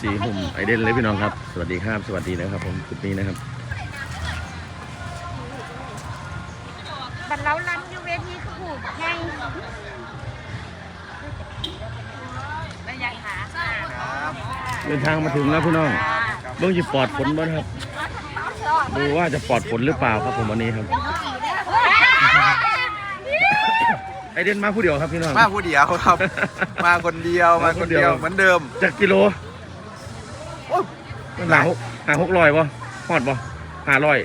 สี่หุ่มไอเดนเลยพี่น้องครับ สวัสดีครับ สวัสดีนะครับผมจุดนี้นะครับบัดเราลำอยู่เวทีคือผูกไงไม่อยากหาเดินทางมาถึงแล้วพี่น้องเบื้องจะปลอดฝนบ้างครับ ดูว่าจะปลอดฝนหรือเปล่าครับผมวันนี้ครับ ไอเดนมาผู้เดียวครับพี่น้อง มาผู้เดียวครับ มาคนเดียวมาคนเดียวเหมือนเดิมจากกิโลโอ้ย หาหกหาหกร้อยป่ะหอดป่ะหาร้อย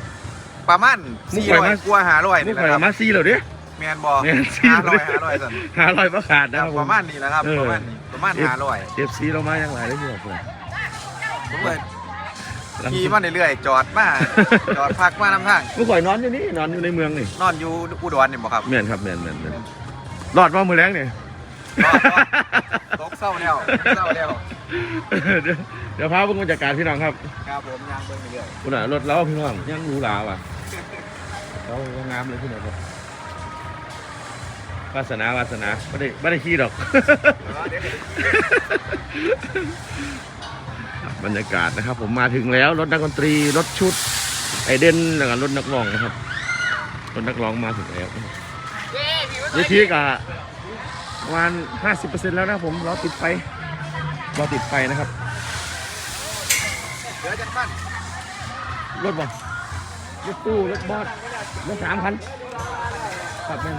ประมาณมุกสี่ข่อยร้อยมา กลัวหาร้อยมุนี่กแหข่อยละครับมาซี่เหรอเด้ แมนบอแม่นสี่หาร้อยหาร้อยสันหาร้อยประขาดนะครับผปม ระมาณนี้นะครับ เออ ประมาณนี้ประมาณหาร้อยเอฟซีเรามาอย่างไรเลยพี่น้องผมผมเลยขี่มาเรื่อยๆจอดมาจอดพักมาน้ำทางมุกข่อยนอนอยู่นี่นอนอยู่ในเมืองนี่นอนอยู่อุดรนี่บ่ครับเมียนครับเมียนเมียนเมียนรอดว่ามือแรงเนี่ย รอดรอด ตกเศร้าแล้วเศร้าแล้ว เดี๋ยว เดี๋ยวพาเพิ่งมาจัดการพี่น้องครับครับผมยางเบิ่งเรื่อยคุณน่ะรถเราพี่น้องยังหรูหราว่ะเรางามเลยพี่น้องครับวาสนาวาสนาไม่ได้ไม่ได้ขี้ดอกๆเดี๋ยวบรรยากาศนะครับ ผมมาถึงแล้วรถนักดนตรีรถชุด ไอเดนแล้วก็รถนักร้องนะครับรถนักร้องมาถึงแล้ววิธีกะประมาณห้าสิบเปอร์เซ็นต์แล้วนะครับผมรอติดไฟรอติดไฟนะครับเดี๋ยวจะปั้นรถบ่รถตู้รถบอสรถสามคันครับแม่น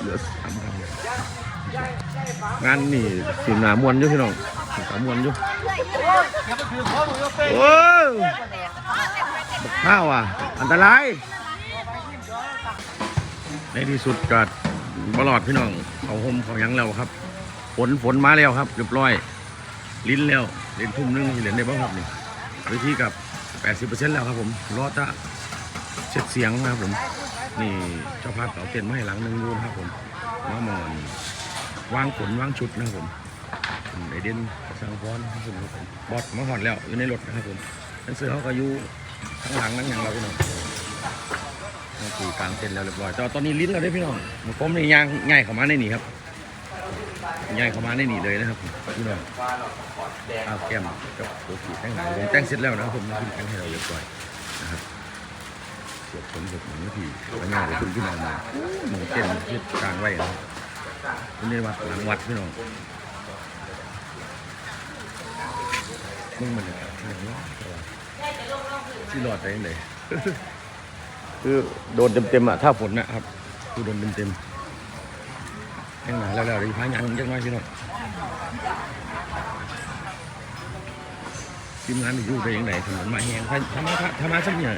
เหลือสามคันงานนี่สีหนามวนอยู่พี่น้องสีหนามวนอยู่โอ้ยบักข้าวอะ อันตราย ในที่สุดกัดบลอดพี่น้องเขาห่มเขาหยังแล้วครับ ฝนฝนมาแล้วครับเรียบร้อย ลิ้นแล้วเล่นทุ่มหนึงที่เล่นได้บ้างครับนี่วิธีกับ 80%แล้วครับผมรอจะเช็ดเสียงนะครับผม นี่เจ้าภาพเขาเต้นมาให้หลังหนึงดูนะครับผมมามอนวางฝนวางชุดนะครับผมไอเดนสังพรนะครับผมบอดมาหอดแล้วอยู่ในรถนะครับผมนั่นเสือเขาก็อยู่ข้างหลังนั่งอย่างเราพี่น้องนั่นคือกลางเต้นแล้วเรียบร้อยแต่ตอนนี้ลิ้นเราได้พี่น้องมันผมนี่ยางง่ายเข้ามาในนี่ครับ ง่ายเข้ามาในนี่เลยนะครับพี่น้องเอาแก้มกับตัวขีดแต่งหนังผมแต่งเสร็จแล้วนะครับผมขึ้นแต่งให้เราเรียบร้อยนะครับเสียบผมเสียบหนึ่งทีแล้วงาเดี๋ยวคุณพี่น้องมาหนึ่งเต้นที่กลางไว้นะครับนี่ในวัดหลังวัดพี่น้องมึงมันเนี่ยที่หลอดไปยังไงคือโดนเต็มๆอะถ้าฝนนะครับคือโดนเต็มๆ แข่งหนาแล้วแล้วเดี๋ยวพายังจังน้อยพี่น้องทีมงานอยู่ได้ยังไงถนนมาแหงถ้าถ้ามาถ้ามาสักเนี่ย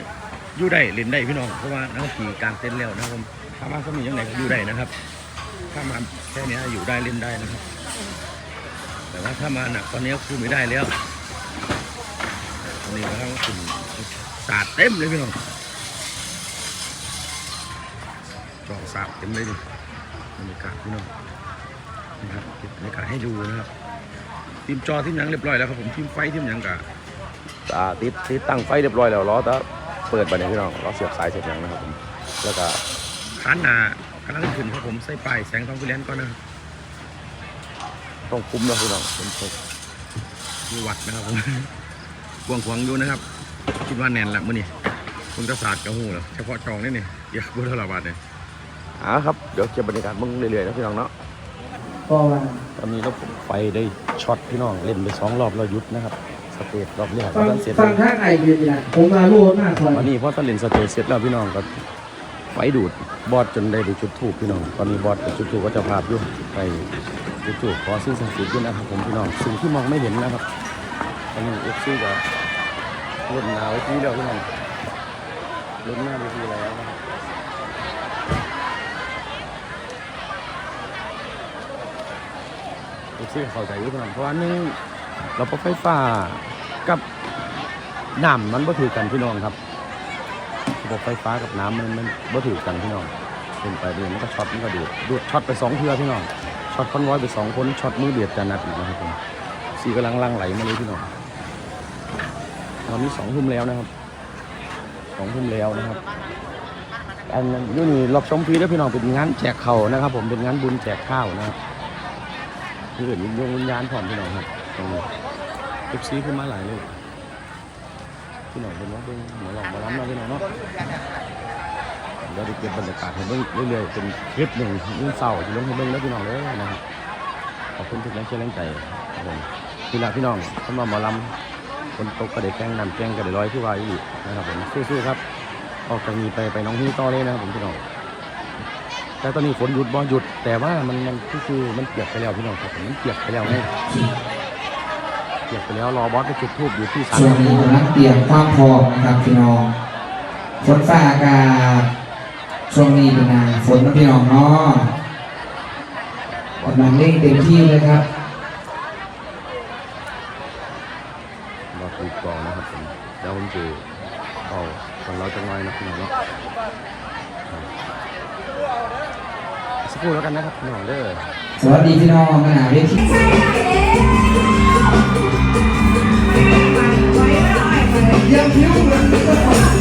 อยู่ได้เล่นได้พี่น้องเพราะว่านักขี่กลางเต็นแล้วนะครับผมถ้ามาสักมียังไงก็อยู่ได้นะครับ ถ้ามาแค่นี้อยู่ได้เล่นได้นะครับ แต่ว่าถ้ามาหนักตอนนี้คือไม่ได้แล้วตอนนี้ก็ต้องขุ่นสาดเต็มเลยพี่น้องจองสาดเต็มเลยดิ บรรยากาศพี่น้องนะครับเก็บบรรยากาศให้ดูนะครับทีมจอทีมหยังเรียบร้อยแล้วครับผมทีมไฟทีมหยังกะตาติดติดตั้งไฟเรียบร้อยแล้วล้อแต่เปิดไปเนี่ยพี่น้องล้อเสียบสายเสียบหยังนะครับผมแล้วก็ขานหนากำลังขึ้นครับผมใส่ป้ายแสงทองฟิแลนซ์ก่อนนะครับต้องคุ้มนะพี่น้องผมตกมีวัดนะครับผมกวางขวางอยู่นะครับ คิดว่าแน่นละมื้อนี้คุณกระสาดกระหูเหรอเฉพาะจองนี่นี่เดี๋ยวบุทรบาทเนี่ย อ่าครับเดี๋ยวเก็บบรรยากาศมึงเรื่อยๆนะพี่น้องเนาะก็ว่าตอนนี้เราผมไปได้ช็อตพี่น้องเล่นไปสองรอบเราหยุดนะครับสเตจรอบแรกฟังตอนเสร็จฟังท่าไอเดียนะผมมาลูกหน้าคอยตอนนี้พอตอนเล่นสเตจเสร็จแล้วพี่น้องก็ไฟดูดบอดจนได้ไปจุดถูกพี่น้อง ตอนนี้บอดไปจุดถูกก็จะพาพอยู่ไปจุดถูกขอซื้อสังสีด้วยนะครับผมพี่น้องสิ่งที่มองไม่เห็นนะครับตอนนี้เอฟซีก็รุ่นหนาวที่แล้วพี่น้องรุ่นหน้าเวทีแล้วนะครับ เอฟซีเข้าใจอยู่พี่น้องเพราะว่าหนึงระบบไฟฟ้ากับน้ำมันบ่ถือกันพี่น้องครับระบบไฟฟ้ากับน้ำมันมันบ่ถือกันพี่น้องเป็นไปเดือนมันก็ช็อตมันก็ดูดดูดช็อตไปสองเทือพี่น้องช็อตคอนวอยไปสองคนช็อตมือเบียดกันนัดอีกนะครับผมสีกำลังลังไหลมาเลยพี่น้องตอนนี้สองทุ่มแล้วนะครับสองทุ่มแล้วนะครับอันนั้นี่รอบชมฟรีด้วยพี่น้องเป็นงานแจกเข่านะครับ ผมเป็นงานบุญแจกข้าวนะครับ นี่เกิดยงวิญญาณพร้อมพี่น้องครับตรงนี้เอฟซีขึ้นมาหลายเลยพี่น้องเป็นว่าเบิ่งหมอลองหมาล้ำเนาะพี่น้องเนาะเดี๋ยวได้เก็บบรรยากาศให้เบิ่งเรื่อยๆเป็นคลิปหนึ่งยิ่งเศร้าที่ลงให้เบิ่งแล้วพี่น้องเลยนะครับขอบคุณทุกแรงเชียร์แรงใจครับผมพี่ละพี่น้องสำหรับหมอลำคนตกกระเดกแกงนำแกงกระเดร้อยที่ว่าอีกนะครับผมสู้ๆครับออกจากนี้ไปไปน้องฮี่ต่อเลยนะครับผมพี่น้อง แต่ตอนนี้ฝนหยุดบ่หยุด แต่ว่ามันมันคือคือมันเปียกไปแล้วพี่น้องครับผมมันเปียกไปแล้วไงเปียกไปแล้วรอบอสไปจุดทูบอยู่ที่ศาลช่วงนี้กำลังเตรียมความพร้อมนะครับพี่น้องฝนฟ้าอากาศช่วงนี้เป็นหนาฝนนะพี่น้องเนาะกำลังเร่งเต็มที่เลยครับรอตีกลองนะครับผมแล้วผมจะเอาตอนเราจะน้อยนะพี่น้องเนาะครับ สักครู่แล้วกันนะครับพี่น้องเด้อสวัสดีพี่น้องมหาเวทีส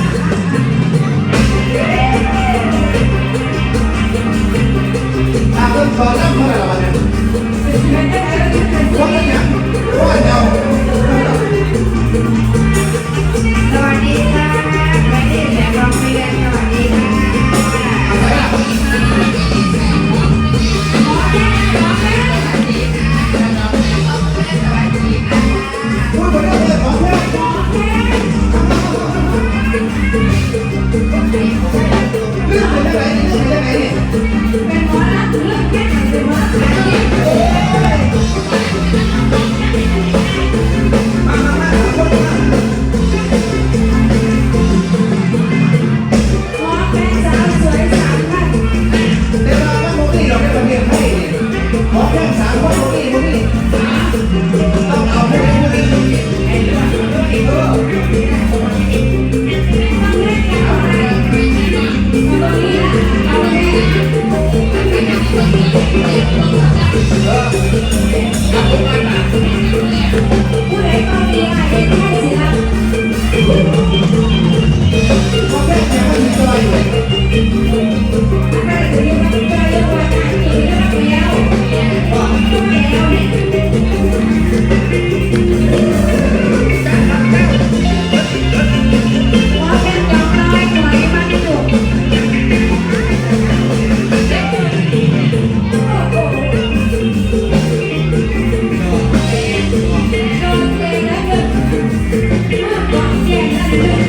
Yeah.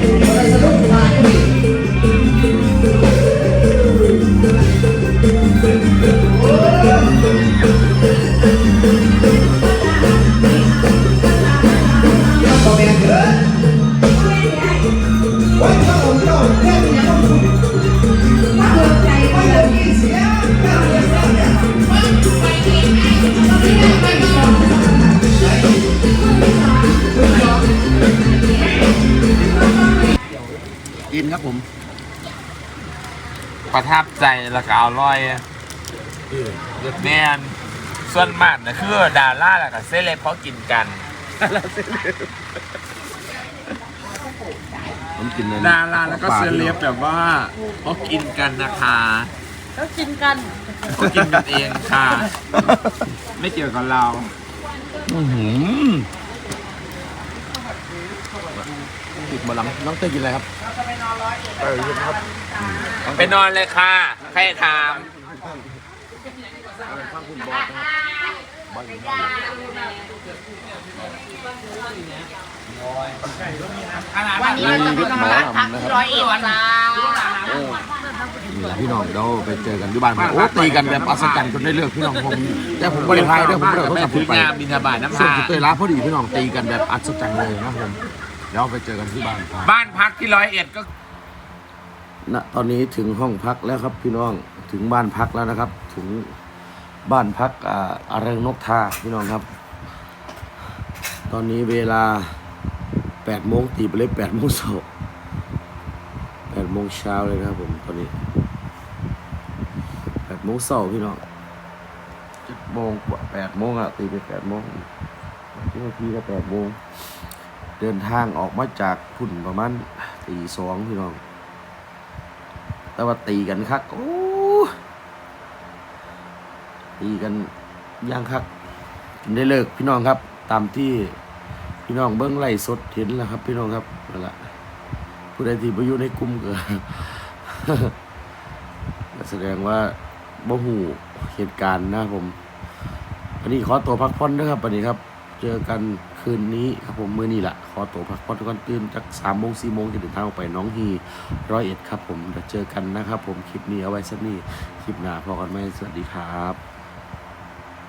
ประทับใจแล้วก็อร่อยแมนส่วนมากนะคือดาราแล้วก็เซเลบเขากินกันผมกินเลยดาราแล้วก็เซเลบแบบว่าเขากินกันนะคะแล้วกินกันเขากินกันเองค่ะ ไม่เกี่ยวกับเรา อื้อหือ ติดหมาลำน้องเต้ยกินอะไรครับเออกินครับไปนอนเลยค่ะใครถามวันนี้เราจะไปนอนร้านพักที่ร้อยเอ็ดจ้านี่แหละพี่น้องเดี๋ยวไปเจอกันที่บ้านผมโอ้ตีกันแบบอัศจรรย์จนได้เลือกพี่น้องผมแต่ผมไม่ได้พายด้วยผมไม่ได้เขาแม่สับถือไปงามบินทบาทน้ำส่วนพาที่เตยร้านพอดีพี่น้องตีกันแบบอัศจรรย์เลยนะครับผมเดี๋ยวไปเจอกันที่บ้านครับ บ้านพักที่ร้อยเอ็ดก็ ณตอนนี้ถึงห้องพักแล้วครับพี่น้องถึงบ้านพักแล้วนะครับ ถึงบ้านพักอ่าอาเริงนกทาพี่น้องครับ ตอนนี้เวลา8โมงตีไปเลย8โมงเช้า8โมงเช้าเลยนะครับผมตอนนี้8โมงเช้าพี่น้อง7โมงกว่า8โมงอะตีไป8โมงที่นาทีก็8โมง เดินทางออกมาจากพุ่นประมาณตีสองพี่น้อง แต่ว่าตีกันคักโอ้ตีกันย่างคักได้เลิกพี่น้องครับ ตามที่พี่น้องเบิ้งไล่สดเห็นแล้วครับ พี่น้องครับนั่นแหละผู้ใดที่ไปอยู่ในกลุ่มก็ก็แสดงว่าบ่หูเหตุการณ์นะผมวันนี้ขอตัวพักผ่อนนะครับวันนี้ครับ เจอกัน คืนนี้ครับผมมื้อนี้แหละขอตัวพักผ่อนก่อนตื่นจากสามโมงสี่โมงจะเดินทางออกไปน้องฮีร้อยเอ็ดครับผมเดี๋ยวเจอกันนะครับผมคลิปนี้เอาไว้สักนี้คลิปหน้าพอกันไหมสวัสดีครับ